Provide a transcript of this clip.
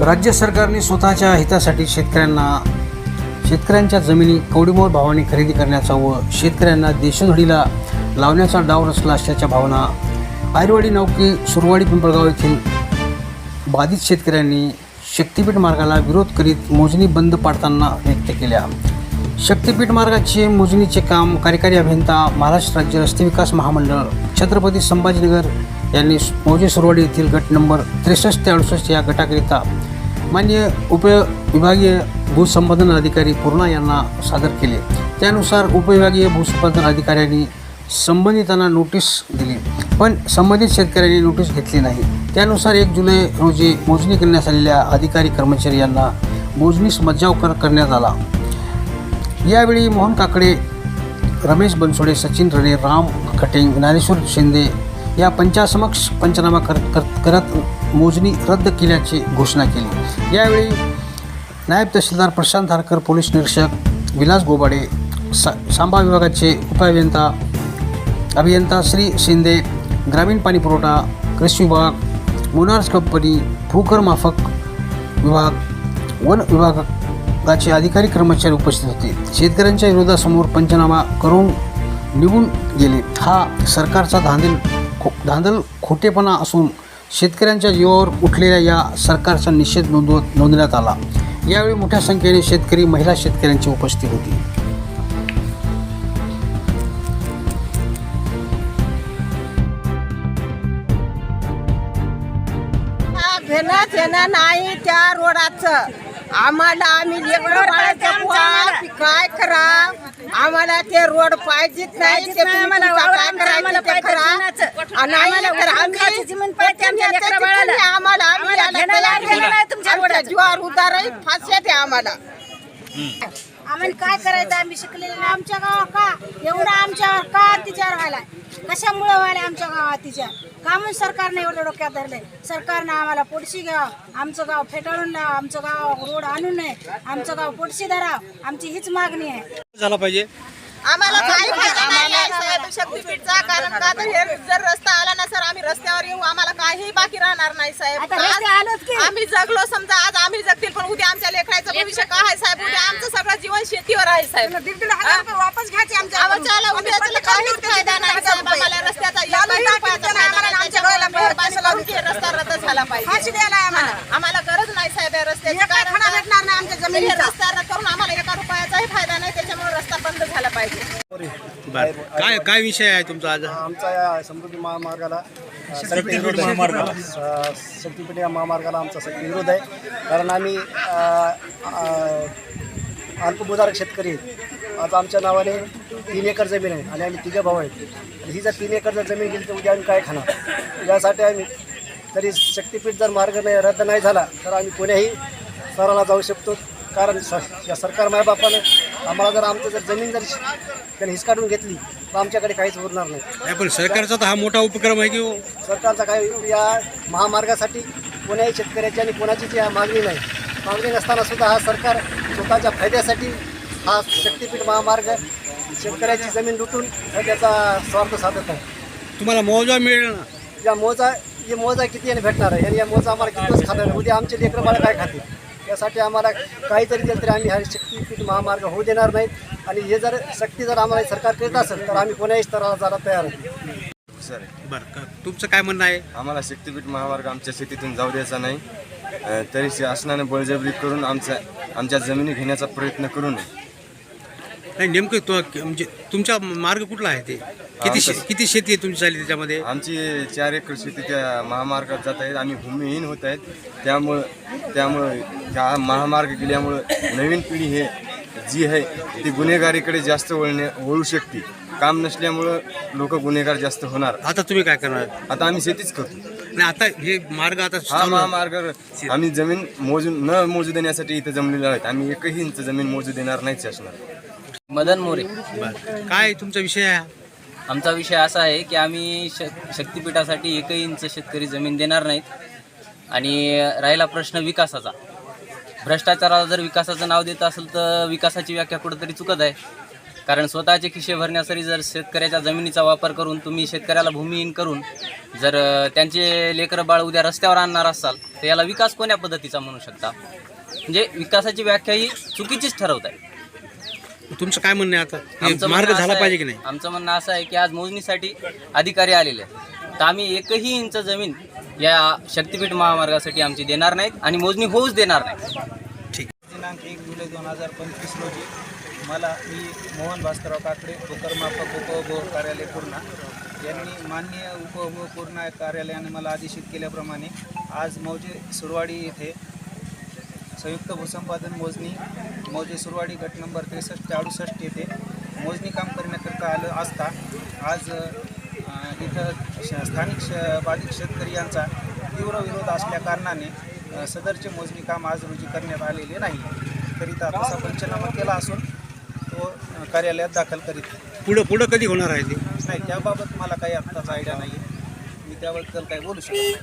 राज्य सरकारने स्वतःच्या हितासाठी शेतकऱ्यांना शेतकऱ्यांच्या जमिनी कवडीमोल भावाने खरेदी करण्याचा व शेतकऱ्यांना देशधडीला लावण्याचा डाव रचला असल्याच्या भावना आयरवाडी नौकी सुरवाडी पिंपळगाव येथील बाधित शेतकऱ्यांनी शक्तीपीठ मार्गाला विरोध करीत मोजणी बंद पाडताना व्यक्त केल्या. शक्तीपीठ मार्गाचे मोजणीचे काम कार्यकारी अभियंता महाराष्ट्र राज्य रस्ते विकास महामंडळ छत्रपती संभाजीनगर यांनी मौजे सुरवाडी येथील गट नंबर त्रेसष्ट ते अडुसष्ट या गटाकरिता मान्य उपविभागीय भूसंपादन अधिकारी पूर्णा यांना सादर केले. त्यानुसार उपविभागीय भूसंपादन अधिकाऱ्यांनी संबंधितांना नोटीस दिली पण संबंधित शेतकऱ्यांनी नोटीस घेतली नाही. त्यानुसार एक जुलै रोजी मोजणी करण्यात आलेल्या अधिकारी कर्मचारी यांना मोजणीस मज्जाव कर करण्यात आला. यावेळी मोहन काकडे रमेश बनसोडे सचिन रणे राम खटेंग ज्ञानेश्वर शिंदे या पंचासमक्ष पंचनामा कर, कर, करत मोजणी रद्द केल्याची घोषणा केली. यावेळी नायब तहसीलदार प्रशांत हारकर पोलीस निरीक्षक विलास गोबाडे सा सांबा विभागाचे उपअभियंता अभियंता श्री शिंदे ग्रामीण पाणी पुरवठा कृषी विभाग मोनार्स कंपनी भूकर माफक विभाग वन विभागाचे अधिकारी कर्मचारी उपस्थित होते. शेतकऱ्यांच्या विरोधासमोर पंचनामा करून निघून गेले. हा सरकारचा धांदेल खो धांदल खोटेपणा असून शेतकऱ्यांच्या जीवावर उठलेल्या या सरकारचा निषेध नोंदवत नोंदण्यात आला. यावेळी मोठ्या संख्येने शेतकरी महिला शेतकऱ्यांची उपस्थित होती. नाही त्या रोडाचं. आम्हाला आम्ही लेकरं काय करा आम्हाला ते रोड पाहिजेच नाही ते तुमचं काय करायचं ते करा. आणि आम्ही आम्हाला जीवावर आहे आम्हाला. आम्हाला काय करायचं? आम्ही शिकलेले नाही. आमच्या गावात का? एवढं आमच्यावर का अत्याचार व्हायला कशामुळे व्हायला आमच्या गावात अत्याचार? का म्हणून सरकारने एवढं डोक्यात धरलंय? सरकारनं आम्हाला पोटशी घ्यावं आमचं गाव फेटाळून लावा आमचं गाव रोड आणू नये आमचं गाव पोटशी धरावं आमची हीच मागणी आहे. झाला पाहिजे. आम्हाला काही फायदा नाही आहे साहेब. शक्तीपीठचा कारण का? तर हे जर रस्ता आला ना सर आम्ही रस्त्यावर येऊ आम्हाला काही बाकी राहणार नाही साहेब. आता रस्ते आज आलोच की. आम्ही जगलो समजा आज आम्ही जगतील पण उद्या आमच्या लेकराचं भविष्य काय आहे साहेब? उद्या आमचं सगळं जीवन शेतीवर आहे साहेब. वापस घ्यायचे आम्हाला काहीच फायदा नाही साहेब. आम्हाला रस्त्याचा फायदा नाही. करून की रस्ता रद्द झाला पाहिजे. आम्हाला. आम्हाला गरज नाही साहेब या रस्त्याची. कारण का- भेटणार नाही आमच्या हे रस्ता रद्द करून आम्हाला एका रुपयाचाही फायदा नाही त्याच्यामुळे रस्ता बंद झाला पाहिजे. बरं. काय काय विषय आहे तुमचा आज? आमचा या समृद्धी महामार्गाला शक्तीपीठ महामार्गाला शक्तीपीठ या महामार्गाला आमचा सक्त विरोध आहे. कारण आम्ही अ, अ, अल्पभूधारक शेतकरी आहेत. आज आमच्या नावाने तीन एकर जमीन आहे आणि आम्ही तिघे भाऊ आहेत. आणि ही जर तीन एकर जर जमीन गेली तर उद्या आम्ही काय खाणार? यासाठी आम्ही तरी शक्तीपीठ जर मार्ग नाही रद्द नाही झाला तर आम्ही कोण्याही स्तराला जाऊ शकतो. कारण स या सरकार मायबापानं आम्हाला जर आमचं जर जमीन जर त्यांनी हिसकाडून घेतली तर आमच्याकडे काहीच उरणार नाही. नाही पण सरकारचा तर हा मोठा उपक्रम आहे की हो. सरकारचा काही या महामार्गासाठी कोण्याही शेतकऱ्याची आणि कोणाचीच या मागणी नाही. मागणी नसताना सुद्धा हा सरकार स्वतःच्या फायद्यासाठी हा शक्तीपीठ महामार्ग शेतकऱ्याची जमीन लुटून त्याचा स्वार्थ साधत आहे. तुम्हाला मोजा मिळेल ना? या मोजा हे मोजा किती याने भेटणार आहे? आणि या मोजा आम्हाला किती दिवस खाणार आहे? उद्या आमचे लेकरं बाळं काय खातील? त्यासाठी आम्हाला काहीतरी केलं तरी आम्ही हा शक्तीपीठ महामार्ग होऊ देणार नाहीत आणि हे जर सक्ती जर आम्हाला सरकार करीत असेल तर आम्ही कोण्याही स्तराला जायला तयार सर. बरं तुमचं काय म्हणणं आहे? आम्हाला शक्तीपीठ महामार्ग आमच्या शेतीतून जाऊ द्यायचा नाही. तरी शासनाने बळजबरी करून आमच्या आमच्या जमिनी घेण्याचा प्रयत्न करू नये. नाही नेमकं तो म्हणजे तुमचा मार्ग कुठला आहे ते? किती शे- किती शेती आहे तुमची झाली त्याच्यामध्ये? आमची चार एकर शेती त्या महामार्गात जात आहेत आम्ही भूमिहीन होत आहेत. त्यामुळं त्यामुळं हा महामार्ग गेल्यामुळं नवीन पिढी हे जी आहे ती गुन्हेगारीकडे जास्त वळणे वळू शकते. काम नसल्यामुळं लोक गुन्हेगार जास्त होणार. आता तुम्ही काय करणार? आता आम्ही शेतीच करतो. नाही आता हे मार्ग आता हा चालू आहे. महामार्ग आम्ही जमीन मोजून न मोजू देण्यासाठी इथं जमलेलो आहेत. आम्ही एकही इंच जमीन मोजू देणार नाहीच शासनाला. मदन मोरे. बरं. काय तुमचा विषय आहे? आमचा विषय असा आहे की आम्ही श शक्तिपीठासाठी एकही इंच शेतकरी जमीन देणार नाहीत आणि राहिला प्रश्न विकासाचा. भ्रष्टाचाराला जर विकासाचं नाव देत असेल तर विकासाची व्याख्या कुठंतरी चुकत आहे. कारण स्वतःचे खिशे भरण्यासाठी जर शेतकऱ्याच्या जमिनीचा वापर करून तुम्ही शेतकऱ्याला भूमिहीन करून जर अ, त्यांचे लेकरं बाळ उद्या रस्त्यावर आणणार असाल तर याला विकास कोण्या पद्धतीचा म्हणू शकता? म्हणजे विकासाची व्याख्या ही चुकीचीच ठरवत आहे. तुमचं काय म्हणणं आहे आता? हे आमचं मार्ग म्हणणं झाला असं पाहिजे की नाही? आमचं म्हणणं असं आहे की आज मोजणीसाठी अधिकारी आलेले आहेत. तर आम्ही एकही इंच जमीन या शक्तीपीठ महामार्गासाठी आमची देणार नाहीत आणि मोजणी होऊच देणार नाही दिनांक एक जुलै दोन हजार पंचवीस रोजी मला मी मोहन भास्करराव काकडे उपकरमापक उपभोग कार्यालय पूर्णा यांनी माननीय उपभोग पूर्णा कार्यालयाने मला आदेशित केल्याप्रमाणे आज मौजे सुरवाडी येथे संयुक्त भूसंपादन मोजणी मौजे सुरवाडी गट नंबर त्रेसष्ट ते अडुसष्ट येथे. मोजणी काम करण्याकरता आलं असता आज इथं स्थानिक श बाधित शेतकरी यांचा तीव्र विरोध असल्या कारणाने अ, सदरचे मोजणी काम आज रोजी करण्यात आलेले नाही. करिता तसा पंचनामा केला असून तो कार्यालयात दाखल करीत. पुढं पुढं कधी होणार आहे ते? नाही त्याबाबत मला काही आत्ताच आयडिया नाही मी त्याबद्दल काही बोलू शकत नाही.